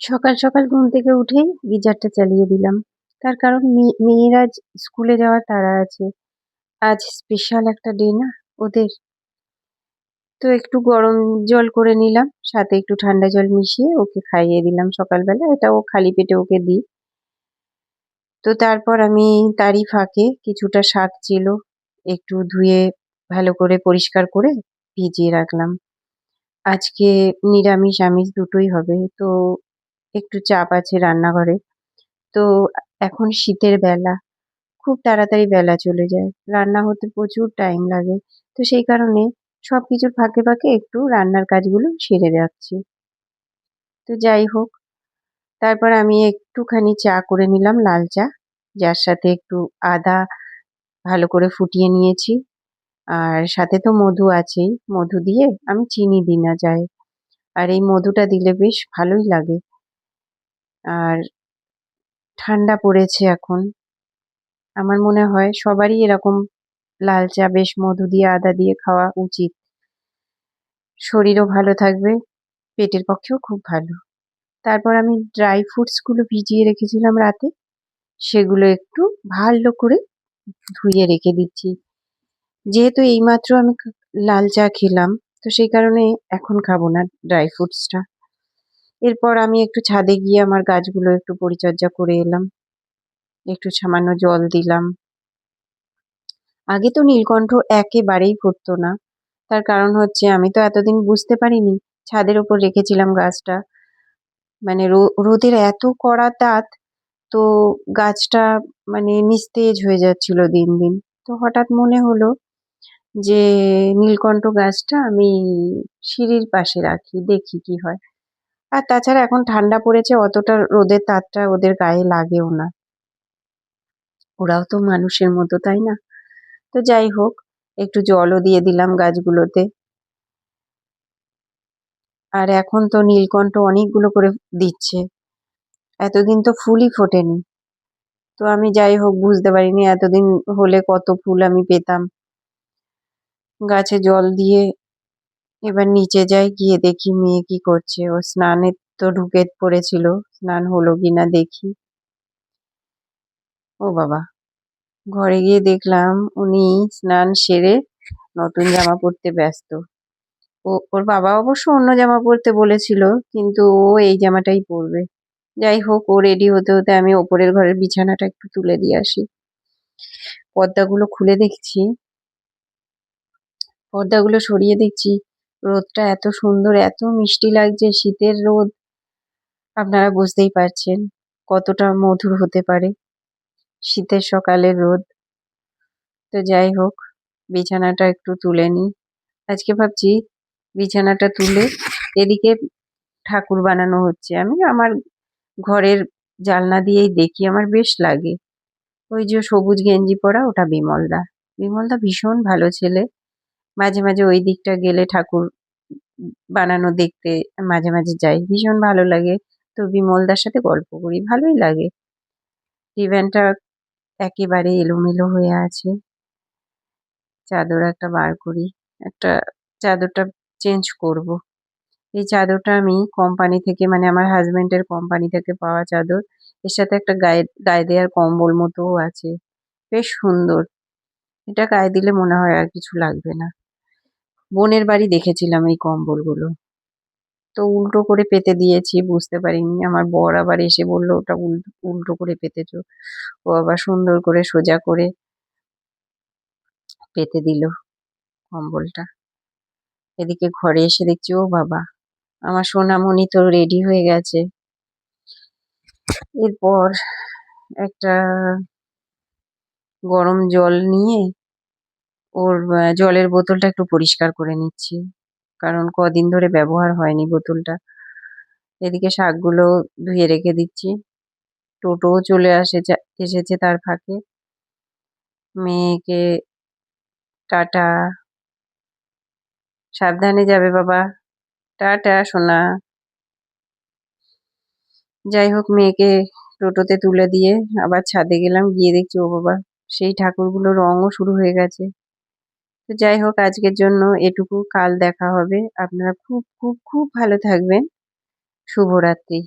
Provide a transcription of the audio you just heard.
সকাল সকাল ঘুম থেকে উঠেই গিজারটা চালিয়ে দিলাম। তার কারণ মেয়েরা স্কুলে যাওয়ার তারা আছে। আজ স্পেশাল একটা ডে না ওদের। তো একটু গরম জল করে নিলাম, সাথে একটু ঠান্ডা জল মিশিয়ে ওকে খাইয়ে দিলাম সকালবেলা। এটা ও খালি পেটে ওকে দিই। তো তারপর আমি তারই ফাঁকে কিছুটা শাক ছিল, একটু ধুয়ে ভালো করে পরিষ্কার করে ভিজিয়ে রাখলাম। আজকে নিরামিষ, আমিষ দুটোই হবে। তো একটু চাপ আছে রান্নাঘরে। তো এখন শীতের বেলা, খুব তাড়াতাড়ি বেলা চলে যায়। রান্না হতে প্রচুর টাইম লাগে। তো সেই কারণে সব কিছুর ফাঁকে ফাঁকে একটু রান্নার কাজগুলো সেরে রাখছি তো যাই হোক, তারপর আমি একটুখানি চা করে নিলাম লাল চা, যার সাথে একটু আদা ভালো করে ফুটিয়ে নিয়েছি। আর সাথে তো মধু আছেই, মধু দিয়ে আমি চিনি দিই না আর এই মধুটা দিলে বেশ ভালোই লাগে। আর ঠান্ডা পড়েছে এখন। আমার মনে হয় সবারই এরকম লাল চা, বেশ মধু দিয়ে, আদা দিয়ে খাওয়া উচিত। শরীরও ভালো থাকবে, পেটের পক্ষেও খুব ভালো। তারপর আমি ড্রাই ফ্রুটসগুলো ভিজিয়ে রেখেছিলাম রাতে। সেগুলো একটু ভালো করে ধুয়ে রেখে দিচ্ছি। যেহেতু এইমাত্র আমি লাল চা খেলাম, তো সেই কারণে এখন খাব না ড্রাই ফ্রুটসটা। এরপর আমি একটু ছাদে গিয়ে আমার গাছগুলো একটু পরিচর্যা করে এলাম। একটু সামান্য জল দিলাম। আগে তো নীলকণ্ঠ একেবারেই ফুটতো না। তার কারণ হচ্ছে আমি তো এতদিন বুঝতে পারিনি ছাদের ওপর রেখেছিলাম গাছটা। মানে রোদের এত কড়া তাত তো গাছটা মানে নিস্তেজ হয়ে যাচ্ছিল দিন দিন। তো হঠাৎ মনে হলো যে নীলকণ্ঠ গাছটা আমি সিঁড়ির পাশে রাখি, দেখি কি হয়। আর তাছাড়া এখন ঠান্ডা পড়েছে, অতটা রোদের তাপটা ওদের গায়ে লাগেও না। ওরাও তো মানুষের মতো, তাই না? তো যাই হোক, একটু জলও দিয়ে দিলাম গাছগুলোতে। আর এখন তো নীলকণ্ঠ অনেকগুলো করে দিচ্ছে। এতদিন তো ফুলই ফোটেনি। তো আমি যাই হোক, বুঝতে পারিনি এতদিন হলে কত ফুল আমি পেতাম। গাছে জল দিয়ে এবার নিচে যাই, গিয়ে দেখি মেয়ে কি করছে। ও স্নানের তো ঢুকে পড়েছিল, স্নান হলো কিনা দেখি। ও বাবা, ঘরে গিয়ে দেখলাম উনি স্নান সেরে নতুন জামা পরতে ব্যস্ত। ও, ওর বাবা অবশ্য অন্য জামা পরতে বলেছিল, কিন্তু ও এই জামাটাই পরবে। যাই হোক, ও রেডি হতে হতে আমি ওপরের ঘরের বিছানাটা একটু তুলে দিয়ে আসি। পর্দাগুলো খুলে দেখছি। পর্দাগুলো সরিয়ে দেখছি। রোদটা এত সুন্দর, এত মিষ্টি লাগছে, শীতের রোদ। আপনারা বুঝতেই পারছেন কতটা মধুর হতে পারে শীতের সকালের রোদ। তো যাই হোক, বিছানাটা একটু তুলে নিই। আজকে ভাবছি বিছানাটা তুলে এদিকে ঠাকুর বানানো হচ্ছে। আমি আমার ঘরের জালনা দিয়েই দেখি, আমার বেশ লাগে। ওই যে সবুজ গেঞ্জি পরা, ওটা বিমলদা। বিমলদা ভীষণ ভালো ছেলে। মাঝে মাঝে ওই দিকটা গেলে ঠাকুর বানানো দেখতে মাঝে মাঝে যাই। ভীষণ ভালো লাগে। তো বিমলদার সাথে গল্প করি, ভালোই লাগে। ডিভ্যানটা একেবারে এলোমেলো হয়ে আছে। চাদর একটা বার করি, একটা চাদরটা চেঞ্জ করব। এই চাদরটা আমি কোম্পানি থেকে মানে আমার হাজবেন্ডের কোম্পানি থেকে পাওয়া চাদর। এর সাথে একটা গায়ে গায়ে দেওয়ার কম্বল মতোও আছে। বেশ সুন্দর। এটা গায়ে দিলে মনে হয় আর কিছু লাগবে না। বোনের বাড়ি দেখেছিলাম এই কম্বলগুলো। তো উল্টো করে পেতে দিয়েছি, বুঝতে পারিনি। আমার বর আবার এসে বলল, ওটা উল্টো করে পেতেছ। ও আবার সুন্দর করে সোজা করে পেতে দিল কম্বলটা। এদিকে ঘরে এসে দেখছি, ও বাবা, আমার সোনামণি তো রেডি হয়ে গেছে। এরপর একটা গরম জল নিয়ে ওর জলের বোতলটা একটু পরিষ্কার করে নিচ্ছি। কারণ কদিন ধরে ব্যবহার হয়নি বোতলটা। এদিকে শাকগুলো ধুয়ে রেখে দিচ্ছি। টোটোও চলে আসে এসেছে তার ফাঁকে। মেয়েকে টাটা। সাবধানে যাবে বাবা। টাটা, সোনা। যাই হোক, মেয়েকে টোটোতে তুলে দিয়ে আবার ছাদে গেলাম। গিয়ে দেখছি, ও বাবা, সেই ঠাকুরগুলোর রঙও শুরু হয়ে গেছে। যাই হোক, আজকের জন্য এটুকু। কাল দেখা হবে। আপনারা খুব খুব খুব ভালো থাকবেন। শুভরাত্রি।